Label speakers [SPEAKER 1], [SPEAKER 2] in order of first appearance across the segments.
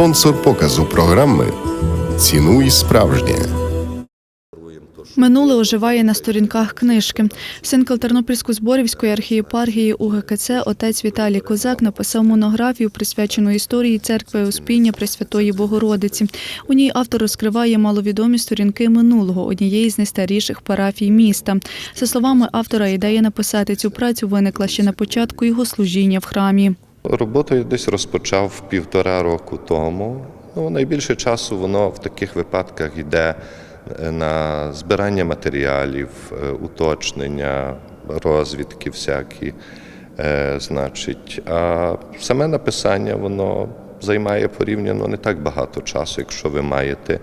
[SPEAKER 1] Спонсор показу програми Цінуй справжнє.
[SPEAKER 2] Минуле оживає на сторінках книжки. Синкл Тернопільсько-Зборівської архієпархії УГКЦ отець Віталій Козак написав монографію, присвячену історії церкви Успіння Пресвятої Богородиці. У ній автор розкриває маловідомі сторінки минулого однієї з найстаріших парафій міста. За словами автора, ідея написати цю працю виникла ще на початку його служіння в храмі.
[SPEAKER 3] Роботу я десь розпочав півтора року тому. Ну, найбільше часу воно в таких випадках йде е, на збирання матеріалів, е, уточнення, розвідки всякі. Е, Значить, а саме написання воно займає порівняно не так багато часу, якщо ви маєте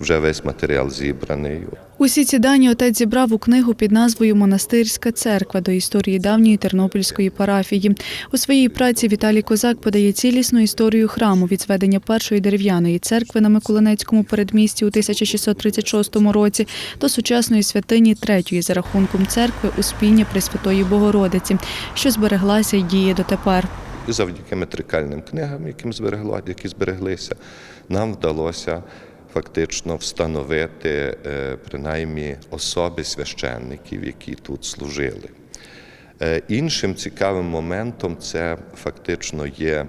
[SPEAKER 3] вже весь матеріал зібраний.
[SPEAKER 2] Усі ці дані отець зібрав у книгу під назвою Монастирська церква до історії давньої тернопільської парафії. У своїй праці Віталій Козак подає цілісну історію храму від зведення першої дерев'яної церкви на Миколинецькому передмісті у 1636 році до сучасної святині третьої за рахунком церкви Успіння Пресвятої Богородиці, що збереглася й діє дотепер.
[SPEAKER 3] І завдяки метрикальним книгам, яким зберегло, які збереглися, нам вдалося фактично встановити е, принаймні особи священників, які тут служили. Е, Іншим цікавим моментом це фактично є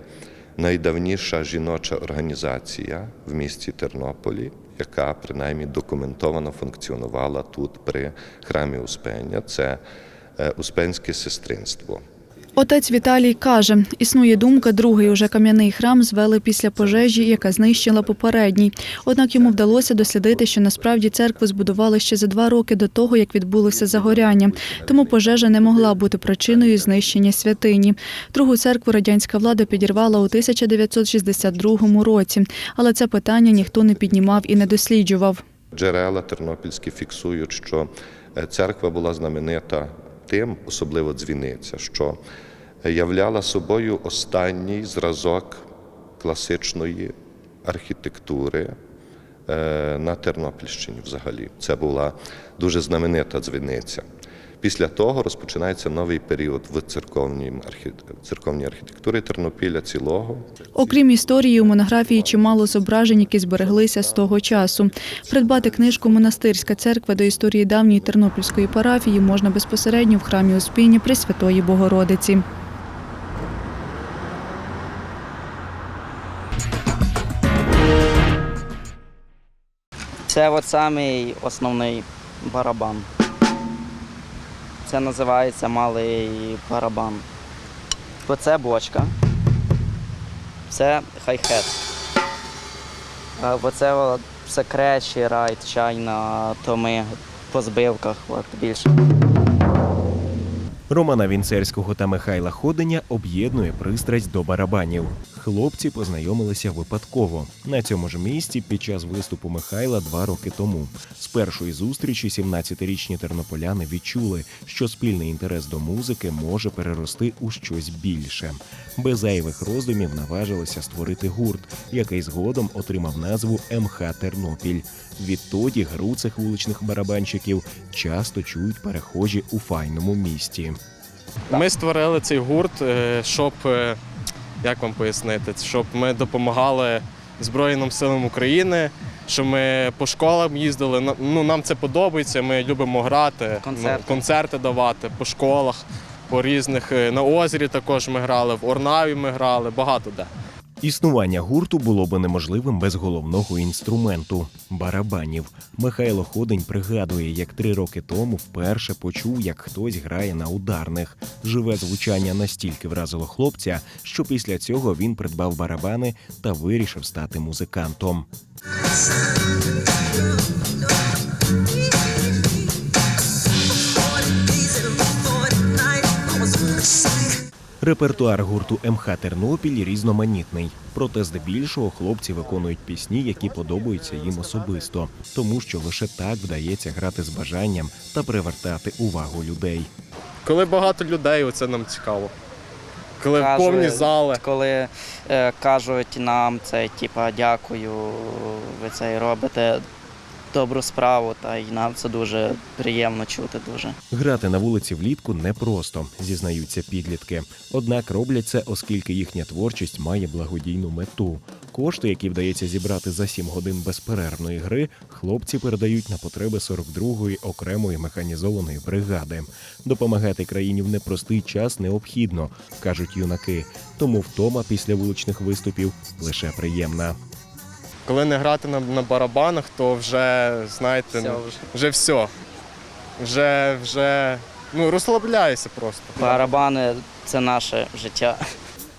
[SPEAKER 3] найдавніша жіноча організація в місті Тернополі, яка принаймні документовано функціонувала тут при храмі Успення. Це е, Успенське сестринство.
[SPEAKER 2] Отець Віталій каже, існує думка, другий уже кам'яний храм звели після пожежі, яка знищила попередній. Однак йому вдалося дослідити, що насправді церкву збудували ще за два роки до того, як відбулося загоряння. Тому пожежа не могла бути причиною знищення святині. Другу церкву радянська влада підірвала у 1962 році, але це питання ніхто не піднімав і не досліджував.
[SPEAKER 3] Джерела тернопільські фіксують, що е, церква була знаменита тим, особливо дзвіниця, що являла собою останній зразок класичної архітектури е, на Тернопільщині взагалі. Це була дуже знаменита дзвіниця. Після того розпочинається новий період в церковній, церковній архітектурі Тернопіля цілого.
[SPEAKER 2] Окрім історії, у монографії чимало зображень, які збереглися з того часу. Придбати книжку Монастирська церква до історії давньої тернопільської парафії можна безпосередньо в храмі Успіння Пресвятої Богородиці.
[SPEAKER 4] Це от самий основний барабан. Це називається малий барабан. Оце бочка. Це хай-хет. Оце все кречі, чайна, томи по збивках от, більше.
[SPEAKER 5] Романа Вінцерського та Михайла Ходеня об'єднує пристрасть до барабанів. Хлопці познайомилися випадково на цьому ж місці під час виступу Михайла два роки тому. З першої зустрічі 17-річні тернополяни відчули, що спільний інтерес до музики може перерости у щось більше. Без зайвих роздумів наважилися створити гурт, який згодом отримав назву МХ Тернопіль. Відтоді гру цих вуличних барабанщиків часто чують перехожі у файному місті.
[SPEAKER 6] Ми створили цей гурт, е, щоб е, як вам пояснити, щоб ми допомагали Збройним силам України, що ми по школам їздили. Ну, нам це подобається. Ми любимо грати,
[SPEAKER 4] Концерти.
[SPEAKER 6] ну, концерти давати по школах, по різних е, на озері також ми грали, в Орнаві ми грали, багато де.
[SPEAKER 5] Існування гурту було би неможливим без головного інструменту барабанів. Михайло Ходень пригадує, як три роки тому вперше почув, як хтось грає на ударних. Живе звучання настільки вразило хлопця, що після цього він придбав барабани та вирішив стати музикантом. Репертуар гурту МХ Тернопіль різноманітний, проте здебільшого хлопці виконують пісні, які подобаються їм особисто, тому що лише так вдається грати з бажанням та привертати увагу людей.
[SPEAKER 6] Коли багато людей, оце нам цікаво. Коли
[SPEAKER 4] Кажуть,
[SPEAKER 6] повні зали.
[SPEAKER 4] Коли е, кажуть нам це, типа, дякую, ви це робите добру справу, та й нам це дуже приємно чути дуже.
[SPEAKER 5] Грати на вулиці влітку непросто, зізнаються підлітки. Однак роблять це, оскільки їхня творчість має благодійну мету. кошти, які вдається зібрати за 7 годин безперервної гри, хлопці передають на потреби 42-ї окремої механізованої бригади. Допомагати країні в непростий час необхідно, кажуть юнаки. Тому втома після вуличних виступів лише приємна.
[SPEAKER 6] Коли не грати на, на барабанах, то вже, знаєте,
[SPEAKER 4] Все
[SPEAKER 6] ну,
[SPEAKER 4] вже.
[SPEAKER 6] вже все. Вже, вже ну, розслабляєшся просто.
[SPEAKER 4] Барабани це наше життя.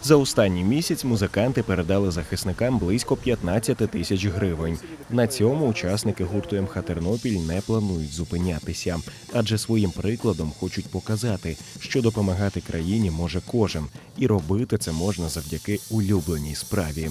[SPEAKER 5] За останній місяць музиканти передали захисникам близько 15 тисяч гривень. На цьому учасники гурту МХ Тернопіль не планують зупинятися, адже своїм прикладом хочуть показати, що допомагати країні може кожен, і робити це можна завдяки улюбленій справі.